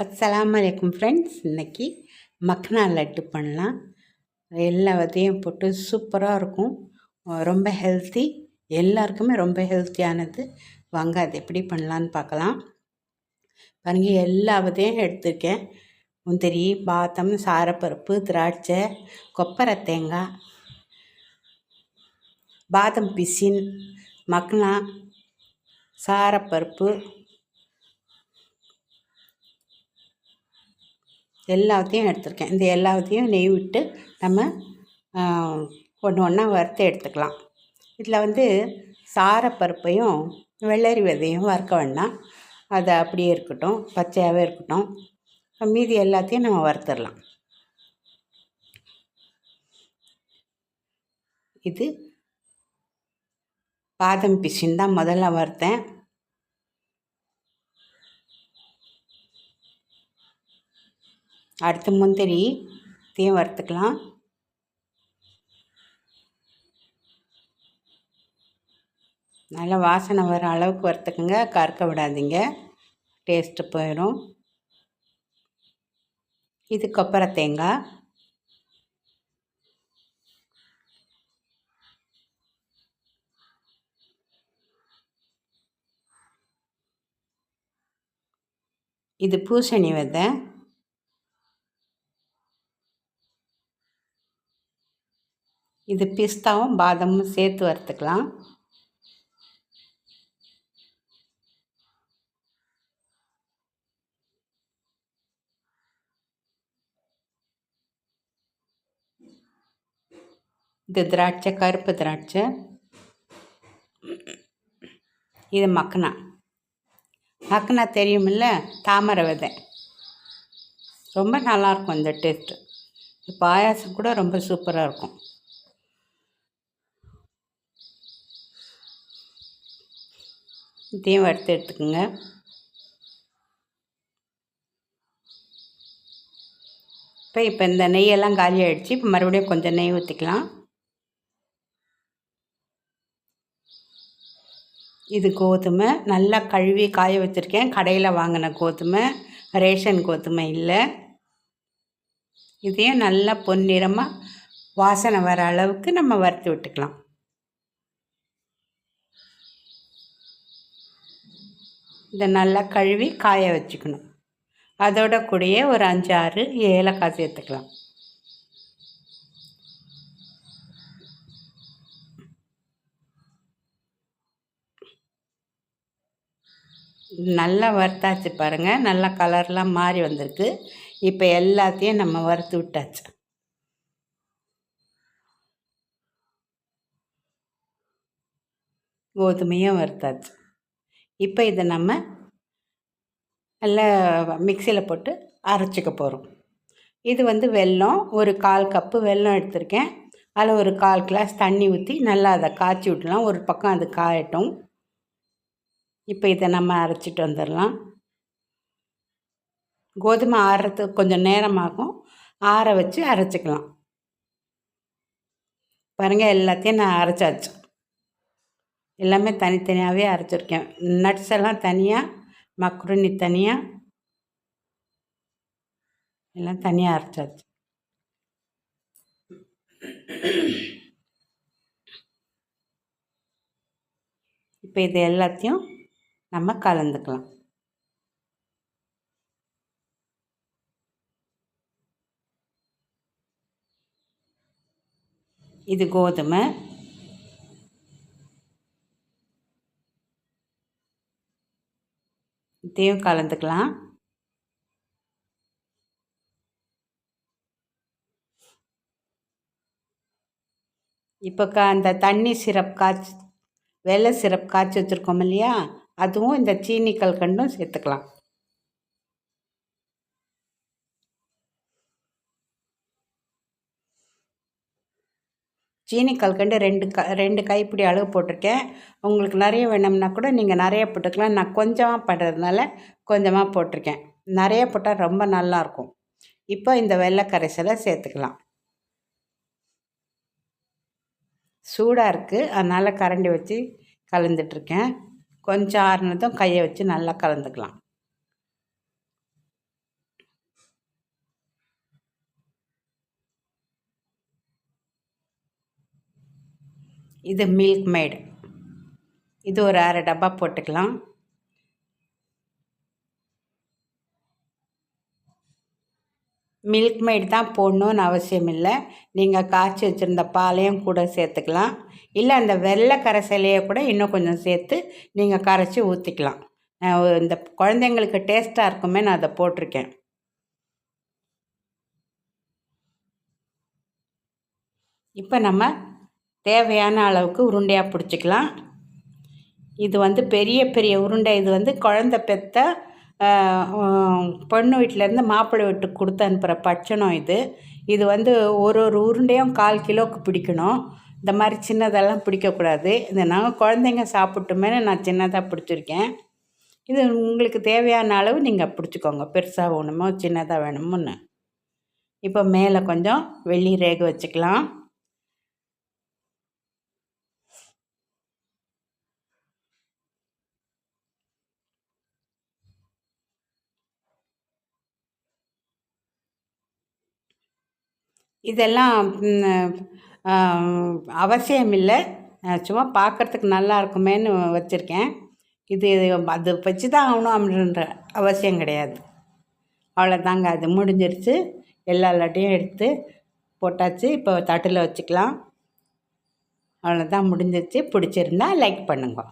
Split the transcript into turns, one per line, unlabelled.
அஸ்லாம் வலைக்கும் ஃப்ரெண்ட்ஸ் இன்றைக்கி மக்னா லட்டு பண்ணலாம். எல்லாத்தையும் போட்டு சூப்பராக இருக்கும். ரொம்ப ஹெல்த்தி எல்லாருக்குமே ரொம்ப ஹெல்த்தியானது வாங்க அது எப்படி பண்ணலான்னு பார்க்கலாம். பாருங்கள் எல்லா விதையும் எடுத்திருக்கேன். முந்திரி பாத்தம் சாரப்பருப்பு திராட்சை கொப்பரை தேங்காய் பாதம் பிசின் மக்னா சாரப்பருப்பு எல்லாத்தையும் எடுத்திருக்கேன். இந்த எல்லாத்தையும் நெய் விட்டு நம்ம ஒன்று ஒன்றா வறுத்து எடுத்துக்கலாம். இதில் வந்து சாரப்பருப்பையும் வெள்ளரி விதையும் வறுக்க வேண்டாம். அது அப்படியே இருக்கட்டும் பச்சையாகவே இருக்கட்டும். மீதி எல்லாத்தையும் நம்ம வறுத்துடலாம். இது பாதம் பிசின் தான் முதல்ல வறுத்தேன். அடுத்து முந்திரி இதையும் வறுத்துக்கலாம். நல்லா வாசனை வர அளவுக்கு வறுத்துக்குங்க. கறக்க விடாதீங்க. டேஸ்ட்டு போயிடும். இது கொப்பரை தேங்காய். இது பூசணி விதை. இது பிஸ்தாவும் பாதமும் சேர்த்து வறுத்துக்கலாம். இது திராட்சை கருப்பு திராட்சை. இது மக்கனா மக்கனா தெரியுமில்ல? தாமரை விதை. ரொம்ப நல்லாயிருக்கும் இந்த டேஸ்ட்டு. பாயாசம் கூட ரொம்ப சூப்பராக இருக்கும். இதையும் வறுத்து எடுத்துக்கோங்க. இப்போ இப்போ இந்த நெய்யெல்லாம் காலி ஆகிடுச்சு இப்போ மறுபடியும் கொஞ்சம் நெய் ஊற்றிக்கலாம் இது கோதுமை. நல்லா கழுவி காய வச்சுருக்கேன். கடையில் வாங்கின கோதுமை. ரேஷன் கோதுமை இல்லை. இதையும் நல்லா பொன்னிறமாக வாசனை வர அளவுக்கு நம்ம வறுத்து விட்டுக்கலாம். இதை நல்லா கழுவி காய வச்சுக்கணும். அதோட கூடயே ஒரு அஞ்சு ஆறு ஏலக்காய் சேர்த்துக்கலாம். நல்லா வறுத்தாச்சு பாருங்கள் நல்லா கலர்லாம் மாறி வந்திருக்கு. இப்போ எல்லாத்தையும் நம்ம வறுத்து விட்டாச்சு. கோதுமையும் வறுத்தாச்சு. இப்போ இதை நம்ம நல்லா மிக்சியில் போட்டு அரைச்சிக்க போகிறோம் இது வந்து வெல்லம் ஒரு கால் கப்பு வெல்லம் எடுத்திருக்கேன். அதில் ஒரு கால் கிளாஸ் தண்ணி ஊற்றி நல்லா அதை காய்ச்சி விட்டலாம் ஒரு பக்கம் அது காயட்டும். இப்போ இதை நம்ம அரைச்சிட்டு வந்துடலாம். கோதுமை ஆறுறதுக்கு கொஞ்சம் நேரமாகும். ஆற வச்சு அரைச்சிக்கலாம். பாருங்கள் எல்லாத்தையும் நான் அரைச்சாச்சு. எல்லாமே தனித்தனியாகவே அரைச்சிருக்கேன். நட்ஸ் எல்லாம் தனியாக மக்ருனி தனியாக எல்லாம் தனியாக அரைச்சாச்சு. இப்போ இது எல்லாத்தையும் நம்ம கலந்துக்கலாம். இது கோதுமை இதையும் கலந்துக்கலாம். இப்போ க அந்த தண்ணி சிரப் காய்ச்சி வெள்ளை சிரப் காய்ச்சி வச்சுருக்கோம் இல்லையா? அதுவும் இந்த சீனி கல்கண்டும் சேர்த்துக்கலாம். சீனி கல்கண்டு ரெண்டு க ரெண்டு கைப்பிடி அளவு போட்டிருக்கேன். உங்களுக்கு நிறைய வேணும்னா கூட நீங்கள் நிறைய போட்டுக்கலாம். நான் கொஞ்சமாக பண்ணுறதுனால கொஞ்சமாக போட்டிருக்கேன். நிறைய போட்டால் ரொம்ப நல்லாயிருக்கும் இப்போ இந்த வெள்ளை கரைசலை சேர்த்துக்கலாம். சூடாக இருக்குது அதனால் கரண்டி வச்சு கலந்துட்ருக்கேன் கொஞ்சம் ஆறுனதும் கையை வச்சு நல்லா கலந்துக்கலாம். இது மில்க் மேடு இது ஒரு அரை டப்பா போட்டுக்கலாம். மில்க் மேட் தான் போடணுன்னு அவசியம் இல்லை. நீங்கள் காய்ச்சி வச்சுருந்த பாலையும் கூட சேர்த்துக்கலாம். இல்லை அந்த வெள்ளை கரைசலையே கூட இன்னும் கொஞ்சம் சேர்த்து நீங்கள் கரைச்சி ஊற்றிக்கலாம் இந்த குழந்தைங்களுக்கு டேஸ்ட்டாக இருக்குமே நான் அதை போட்டிருக்கேன். இப்போ நம்ம தேவையான அளவுக்கு உருண்டையாக பிடிச்சிக்கலாம். இது வந்து பெரிய பெரிய உருண்டை. இது வந்து குழந்த பெற்ற பொண்ணு வீட்டிலேருந்து மாப்பிள்ளை வீட்டுக்கு கொடுத்து அனுப்புகிற பட்சணம் இது. இது வந்து ஒரு ஒரு உருண்டையும் கால் கிலோவுக்கு பிடிக்கணும். இந்த மாதிரி சின்னதெல்லாம் பிடிக்கக்கூடாது. இதை நாங்கள் குழந்தைங்க சாப்பிட்டுமேனு நான் சின்னதாக பிடிச்சிருக்கேன். இது உங்களுக்கு தேவையான அளவு நீங்கள் பிடிச்சிக்கோங்க. பெருசாக வேணுமோ சின்னதாக வேணுமோன்னு. இப்போ மேலே கொஞ்சம் வெள்ளி ரேகை வச்சுக்கலாம். இதெல்லாம் அவசியம் இல்லை சும்மா பார்க்குறதுக்கு நல்லா இருக்குமேன்னு வச்சுருக்கேன். இது அது வச்சு தான் ஆகணும் அப்படின்ற அவசியம் கிடையாது. அவ்வளோதாங்க அது முடிஞ்சிருச்சு. எல்லா லட்டையும் எடுத்து போட்டாச்சு. இப்போ தட்டில் வச்சுக்கலாம். அவ்வளோதான் முடிஞ்சிருச்சு. பிடிச்சிருந்தா லைக் பண்ணுங்க.